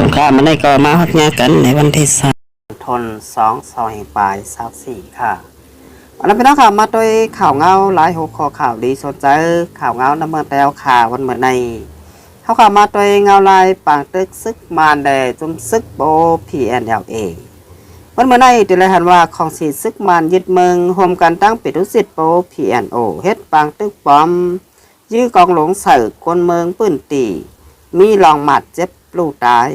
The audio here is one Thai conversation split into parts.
สงครามมันได้ก็มาฮักงากันในวันที่สามทนสองซอยปลายสาวสี่ค่ะวันนั้นเป็นน้องข่าวมาโดยข่าวเงาหลายหัวข้อข่าวดีสนใจข่าวเงาน้ำเมืองแต้วข่าววันเหมือนในเขาข่าวมาโดยเงาลายปางตึกซึกมานแดจุมซึกโบพีแอนเอลเอวันเมื่อในติเลยหันว่าของสีซึกมานยึดเมืองโฮมกันตั้งปิดทุสิทธิ์โบพีแอนโอเฮ็ดปางตึกปอม ยื้อกองหลงใส่กวนเมืองปื้นตีมีลองหมัดเจ็บ ลูกตาย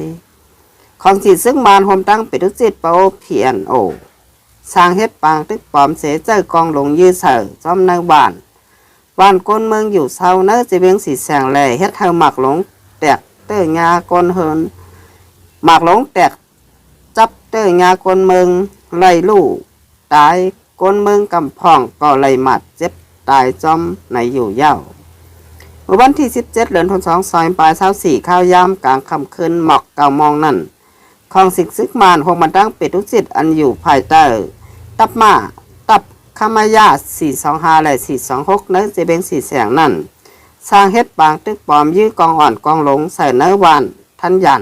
ของสิซึ่งมานโฮมตั้งปิดุจิตเปาเพียนโอสร้างเฮ็ดปางตึกปอมเสเจอกองหลงยื้อเสือจอมในบ้านบ้านก้นเมืองอยู่เศร้าเนื้อจะเบียงสีแสงแหล่เฮ็ดเธอหมักหลงแตกเตื้อยาก้นเฮินหมักหลงแตกจับเตื้อยาก้นเมืองไล่ลูกตายก้นเมืองกำพองก็ไล่หมัดเจ็บตายจอมในอยู่เย้าเมื่อ วันที่ 17 เดือนธันวาคมซอยปลายเช้าสี่ข้าวยามกลางค่ำคืนหมอกเก่ามองนั่นของสิกซึกมานหงมันตั้งเป็ดทุกสิทธิ์อันอยู่ภายใต้ ตับมาตับขามายา425และ426เนื้อเจเบงสี่แสงนั่น สร้างเฮ็ดปางตึกปลอมยื้อกองอ่อนกองหลงใส่เนื้อวานทันยัน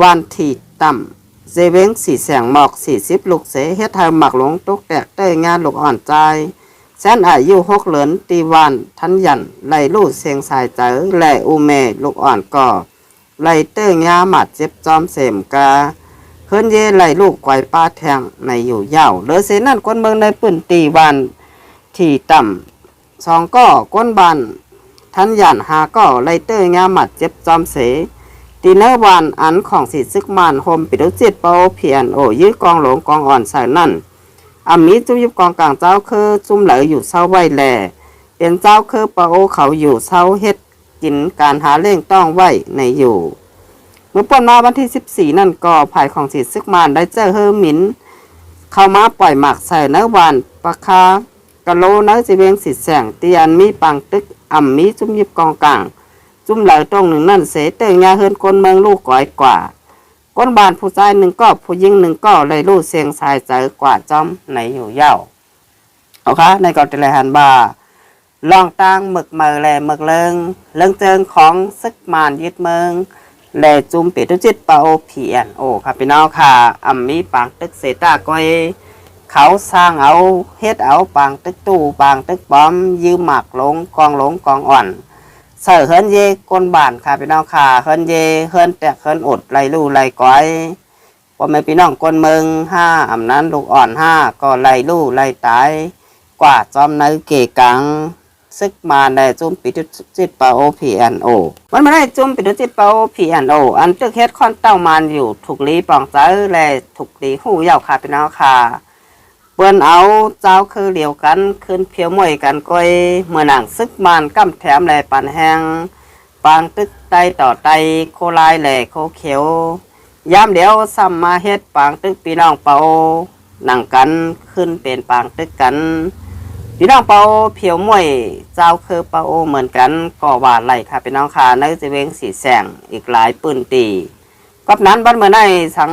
วานถีต่ำเจเบงสี่แสงหมอก40ลูกเสเฮ็ดไทยหมักหลงตกแตกเต้ยงานลูกอ่อนใจ แสนอายุหกเหลินตีวานทันยันไลลู่เสียงสายเจอแหลอูเมลูกอ่อนก่อไลเต้งยาหมัดเจ็บจอมเสมกาเฮิรนเยไลลูกไกวป้าแทงในอยู่ยาวเหลือเสนั่นก้นเมืองในปืนตีวานที่ต่ำสองก็ก้นบานทันยันหาก็ไลเต้งยาหมัดเจ็บจอมเสตีเนอร์วานอันของสีซึกมานโฮมปิดจิตเปาเพียนโอยื้อกองหลงกองอ่อนใส่นั่น อามีจุยุบกองกลางเจ้าคือจุ่มเหลออยู่เศร้าไว้แลเป็นเจ้าคือปะโอเขาอยู่เศร้าเฮ็ดกินการหาเล่งต้องไว้ในอยู่ เมื่อป่นมาวันที่ 14 นั่นก็ภายของสีซึกมานได้เจอเฮอหมิน เข้ามาปล่อยหมากใส่เนื้อวานปะคากะโลเนื้อจีเวงสีแสงเตียนมีปังตึกอ่ำมีจุ่มยิบกองกลาง จุ่มเหลอตรงหนึ่งนั่นเสเตงยาเฮินคนเมืองลูกก้อยกว่า ก้นบานผู้ชายหนึ่งก็ผู้หญิงหนึ่งก็เลยรู้เสียงสายเจอกว่าจอมในอยู่เย้าเอาคะในกอตเลหันบาลองตั้งหมึกเมือแลหมึกเลิงเลิงเจิงของซึกมานยึดเมืองแลจุมปิดทุจิตเปาผีแอนโอครับพี่น้องค่ะอัมมีปางตึกเสตาก้อยเขาสร้างเอาเฮ็ดเอาปางตึกตู้ปางตึกป้อมยืมหมักลงกองหลงกองอ่อน เสือเฮิรนเยก้นบานค่ะพี่น้องค่ะเฮิรนเยเฮิรนแตกเฮิรนอดไรลู่ไรก้อยพ่อแม่พี่น้องก้นเมืองห้าอำนั้นลูกอ่อนห้าก็ไรลู่ไรตายกว่าจอมในเกกังซึกมาในจุ่มปิดจิตปาโอพีแอนโอ มันไม่ได้จุ่มปิดจิตปาโอพีแอนโอ อันตึกเฮ็ดคอนเต้ามันอยู่ถูกลีปองเจอและถูกลีหูเยาวค่ะพี่น้องค่ะ ปิ้นเอาเจ้าคือเหลียวกันขึ้นเพียวมวยกันก้อยเมื่อหนังซึกมานกั้มแถมแลปันแหงปางตึกไตต่อไตโคลายแหล่โคเขียวยามเดียวซ้ำมาเฮ็ดปางตึกพี่น้องเปาหนังกันขึ้นเป็นปางตึกกันพี่น้องเปาเพียวมวยเจ้าคือเปาเหมือนกันก็ว่าไหลค่ะพี่น้องค่ะในจะเวงสีแสงอีกหลายปืนตีกับนั้นบ้านเมื่อในสัง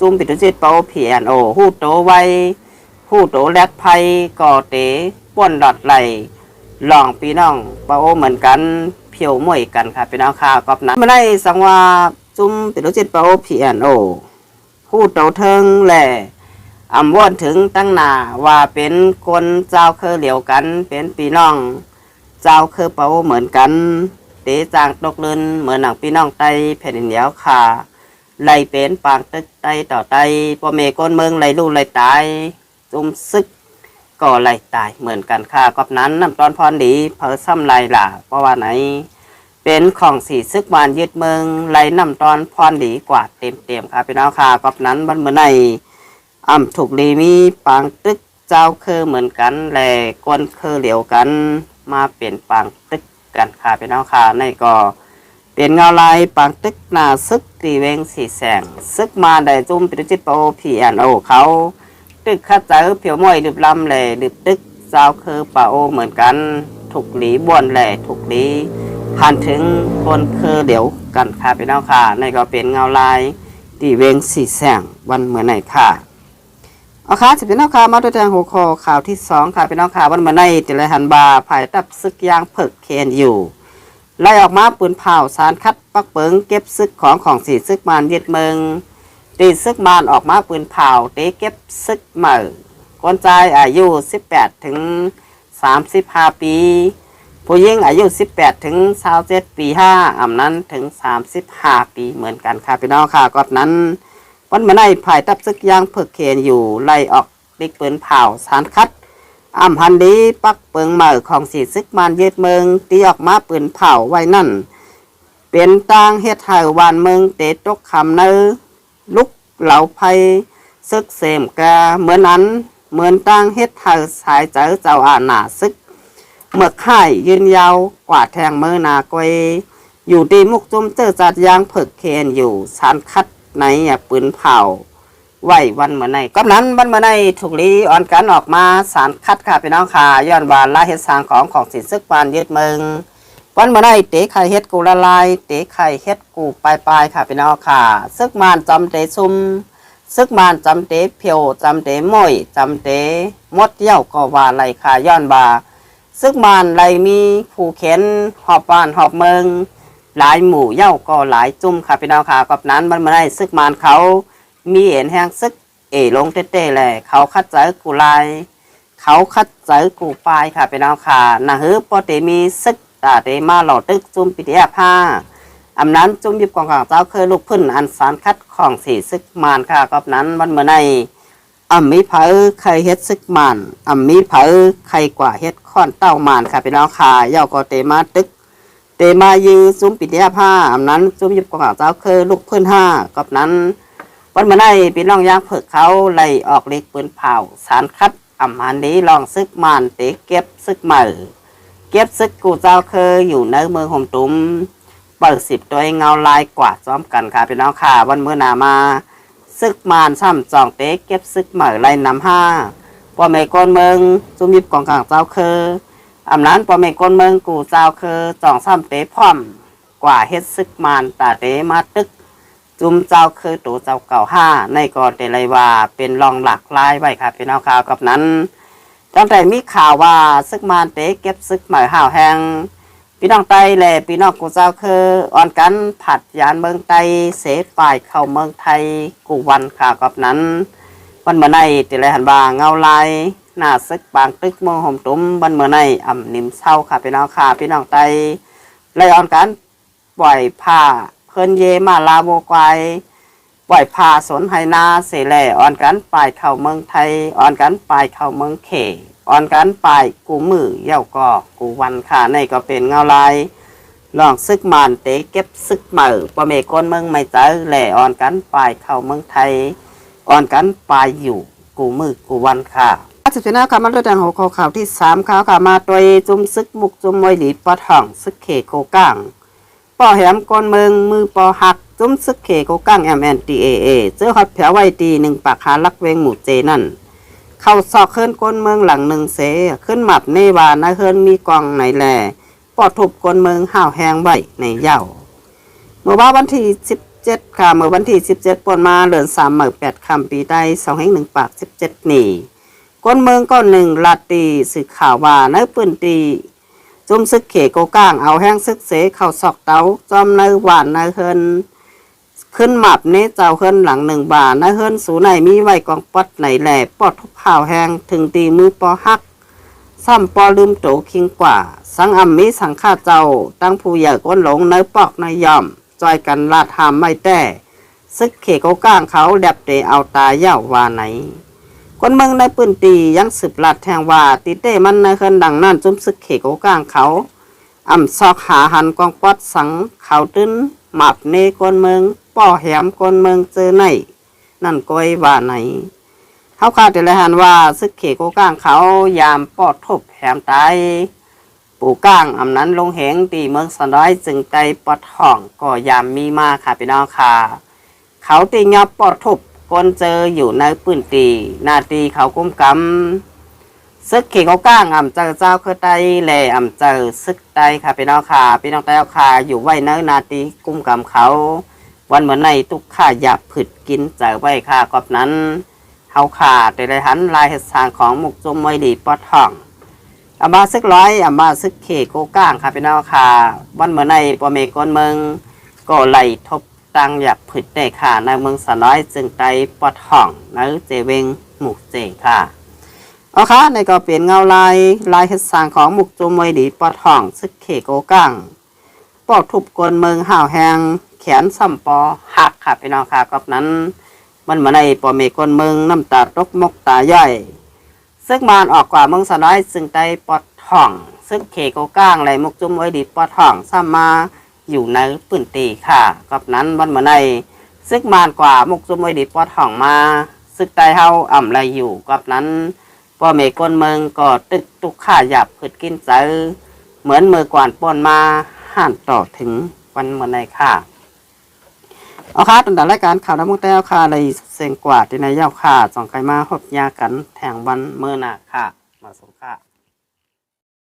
จุมปิดจิตเปาเพียนโอหูโตไว ผู้โตแลกไพก่อเตป้วนดอดไหลลองพี่น้องเปาเหมือนกันเพียวมวยกันค่ะพี่น้องค่ะกับนั้นเมื่อในสังว่าจุ้มปิดจิตเปาเพียนโอผู้โตเทิงแหล่อำวอนถึงตั้งหนาว่าเป็นคนเจ้าเคอเหลียวกัน เป็นพี่น้อง เจ้าเคอเปาเหมือนกัน เตจางตกเลินเหมือนหนังพี่น้องไตแผ่นดินเดียวค่ะไล่เป็นปางตึกไตต่อไตพ่อเมก้นเมืองไหลลูกไหลตาย จุมซึกก็ไล่ตายเหมือนกันค่ะกับนั้นน้ำตอนพรดีเพอซ้ำไล่ล่ะเพราะว่าไหน เป็นของสีซึกบานยึดเมืองไล่น้ำตอนพรดีกว่าเต็มเต็มๆค่ะพี่น้องค่ะกับนั้นบันเมื่อในอ่ำถูกดีมีปางตึกเจ้าคือเหมือนกันแหล่กวนคือเหลียวกันมาเปลี่ยนปางตึกกันค่ะพี่น้องค่ะในก็เปลี่ยนเงาลายปางตึกหน้าซึกตีเวงสีแสงซึกมาได้จุ่มปิดจิตโปผีแอนโอเขา ตึกข้าเจอเผียวมวยดึบลำแหล่ดึบตึกเจ้าคือปาโอเหมือนกันถูกหลีบวนแหล่ถูกหลีผ่านถึงคนคือเหลียวกันค่ะพี่น้องค่ะในก็เป็นเงาลายตีเวงสีแสงวันเหมือนไหนค่ะเอาค่ะสิพี่น้องค่ะมาด้วยแทงหัวข้อข่าวที่สองค่ะพี่น้องค่ะวันเหมื่อในติเลยหันบาภายตับซึกยางเผิกเคนอยู่ไล่ออกมาปืนเผาสารคัดปักเปิงเก็บซึกของของสีซึกมานเยึดเมือง ตีซึกมานออกมาปืนเผาเตเก็บซึกเหมอคนใจายอายุ 18 ถึง 35 ปี ผู้หญิงอายุ 18 ถึง27ปี5อำนั้นถึง 35 ปีเหมือนกันค่ะพี่น้องค่ะกอบนั้นวันมื่อไนภายตับซึกยางเพิกเคนอยู่ไล่ออกดิกปืนเผาสารคัดอ่ำพันดีปักเปิงเหมอของสีซึกมานยืดเมืองตีออกมาปืนเผาไว้นั่น เป็นต่างเฮ็ดให้วานเมืองเตะตกคำเนื้อ ลุกเหล่าภัยซึกเสมกาเหมือนนั้นเหมือนต่างเฮ็ดให้สายเจอเจ้าอาณาซึก เมื่อข่ายยืนยาวกว่าแทงมือนากวยอยู่ดีมุกจุมเจอจัดยางเผิกเคนอยู่สารคัดในอะปืนเผาไหววันเมื่อในก็นั้นวันเมื่อในถูกลีออนกันออกมาสารคัดค่ะพี่น้องค่ะย้อนวานลาเฮ็ดสางของของสินซึกปานยึดเมือง วันมื่อในเตะไข่เฮ็ดกูละลาย เตะไข่เฮ็ดกูปลายปลายค่ะพี่น้องค่ะ ซึกมานจำเตะซุมซึกมานจำเตะเพียวจำเตะม้อยจำเตะมดเยี่ยวก็ว่าไรค่ะย้อนบาซึกมานไรมีผู้เข็นหอบบ้านหอบเมืองหลายหมู่เย่าก็หลายจุ่มค่ะพี่น้องค่ะกับนั้นมันมาได้ซึกมานเขามีเอ็นแห้งซึกเอลงเต้ๆแหละเขาคัดเจอกูลายเขาคัดเจอกูปลายค่ะพี่น้องค่ะนะฮือปอเตมีซึก ตาเตมาหล่อตึกจุ่มปิเดียผ้าอำนั้นจุ่มยิบกองกลางเจ้าเคยลูกพื้นอันสารคัดของสีซึกมานค่ะกับนั้นมันเมื่อในอ่ำมีเผอใครเฮ็ดซึกมันอ่ำมีเผอใครกว่าเฮ็ดค้อนเต้ามานค่ะพี่น้องค่ะเย่าก็เตมาตึก เตมายือซุ้มปิดยาผ้าอ่ำนั้นซุ้มยิบกองเจ้าเคยลูกพื่อนห้ากับนั้นวันมาได้พี่น้องยางเผิกเขาไล่ออกเล็กปืนเผาสารคัดอ่ำหันนี้ลองซึกมันเตเก็บซึกเหมือ เก็บซึกกูเจ้าเคยอยู่ในเมืองหมตุ้มเปิดสิบตัวเงาลายกว่าซ้อมกันค่ะพี่น้องค่ะ วันเมื่อหนามาซึกมานซ้ำจองเต๊กเก็บซึกเหมือไล่นำห้าปอเมกอนเมืองจุมยิบกองกลางเจ้าเคออำนั้นปอเมกอนเมืองกูเจ้าเคอจองซ้ำเต๊พร้อมกว่าเฮ็ดซึกมานตาเต๊มาตึก จุมเจ้าเคอตัวเจ้าเก่าห้าในก่อนเตไลว่าเป็นรองหลักลายไว้ค่ะพี่น้องข่าวกับนั้น ตั้งแต่มีข่าวว่าซึกมานเต๊เก็บซึกหมือห้าวแหงพี่น้องไตและพี่น้องกูเจ้าคืออ่อนกันผัดยานเมืองไตเสฝ่ายเข้าเมืองไทยกูวันข่าวกับนั้น วันเมื่อในติเลยหันบาเงาลายหน้าซึกบางตึกเมืองห่มตุ้มวันเมื่อในอ่ำนิ่มเศร้าค่ะพี่น้องค่ะพี่น้องไตเลยอ่อนกันปล่อยผ้าเพิ่นเยมาลาโบกวาย ปล่อยผ้าสนไหนาเสแหล่อ่อนกันปลายเข้าเมืองไทยอ่อนกันปลายเข้าเมืองเขอ่อนกันปลายกูมือเย่าก็กูวันค่ะในก็เป็นเงาลายลองซึกมานเตะเก็บซึกเหมือปะเมกอนเมืองไม่เจอแหล่อ่อนกันปลายเข้าเมืองไทยอ่อนกันปลายอยู่กูมือกูวันค่ะอาจจะเป็นหน้าค่ะมันเรื่องหัวข้อข่าวที่สามข่าวค่ะมาโดยจุมซึกมุกจุมมวยหลีปะท่องซึกเขโกก้างปอแหมกอนเมืองมือปอหัก จุ้มซึกเขโกก้ง M N T A A เจอฮอดแผลไว้ตีหนึ่งปากหาลักเวงหมู่เจนั่น เข้าซอกเคินก้นเมืองหลังหนึ่งเสขึ้นหมับในวานาเคินมีกองไหนแลปอดทุบก้นเมืองห้าวแหงไว้ในเย้าเมื่อว่าวันที่17ค่ะ เมื่อวันที่17ปนมาเดือน3หมื่น8คำปีใด2แห่ง1ปาก17นี่ก้นเมืองก็หนึ่งลาตีสื่อข่าวว่าในปืนตีจุมซึกเขโกก้างเอาแห้งซึกเสเข้าซอกเตาจอมในหวานในเฮิน ขึ้นหมับเนเจ้าเฮินหลังหนึ่งบาทในเฮินสูในมีไว้กองปัดไหนแหล่ปอดทุบผ่าวแหงถึงตีมือปอหักซ้ำปอลืมโตคิงกว่า สังอัมมีสังฆาเจ้า ตั้งผู้ใหญ่ก้นหลงในปอกในย่อมจอยกันลาดหามไม่แต่ซึกเขโกก้างเขาแดบเตเอาตาเย่าวาไหนคนเมืองในปืนตียังสืบลาดแทงว่าตีเต้มันในเคินดังนั่นจุ้มซึกเขโกก้างเขาอ่ำซอกหาหันกองปัดสังเขาตื้น หมับเนคนเมืองป้อแหมคนเมืองเจอในนั่นก้อยว่าไหนเขาคาดแต่ละหันว่าซึกเขโกก้างเขายามปอดทบแหมตายปู่ก้างอำนั้นลงเหงตีเมืองสน้อยจึงใจปอดห่องก็ยามมีมาค่ะพี่น้องค่ะ เขาตีงับปอดทบกนเจออยู่ในปืนตีนาตีเขากุ้มกำ ซึกเขโกก้างอ่ำเจอเจ้าคือไตแหล่อ่ำเจอซึกไตค่ะพี่น้องค่ะพี่น้องไตเอาค่ะอยู่ไว้ในนาตีกุ้มกำเขา วันเหมือนในทุกข้าอยากผึดกินเจอไว้ค่ะกอบนั้นเฮาขาดแต่ละหันลายเหตุสางของหมุกจมไว้ดีปอดท่องอามาซึกร้อยอามาซึกเขโกก้างค่ะพี่น้องค่ะวันเหมื่อในปอเมกอนเมืองก็ไหลทบตังอยากผึดได้ค่ะในเมืองสน้อยจึงไตปอดห่องในเจเวงหมุกเจค่ะ เอาค่ะในก็เป็นเงาลายลายเฮ็ดสางของหมุกจุมวยดีปอดห่องซึกเขโกก้างปอกทุบกลเมืองห่าวแหงแขนซ้ำปอหักค่ะพี่น้องค่ะกับนั้น มันเหมือนในปอเมกอนเมืองน้ำตาตกมกตาย่อยซึ่งมานออกกว่าเมืองสะน้อยซึ่งได้ปอดท่องซึ่งเคโกก้างไหลมุกจุมไว้ดีปอดท่องซ้ำมาอยู่ในปืนตีค่ะกับนั้นวันเหมือนในซึ่งมานกว่ามุกจุมไว้ดีปอดท่องมาซึ่งได้เฮาอ่ำไรอยู่กับนั้น พ่อเมกอนเมืองก็ตึกตุกข่าหยาบพืดกินใจเหมือนมือกวานป้อนมาห่านต่อถึงวันเมื่อนในค่ะเอาค่ะตั้งแต่รายการข่าวน้ำมุกแต้วค่ะเลยเสียงกว่าที่ในายยาวค่ะสองไกลมาหดยากันแทงวันเมื่อหนาค่ะ มาสมค่ะ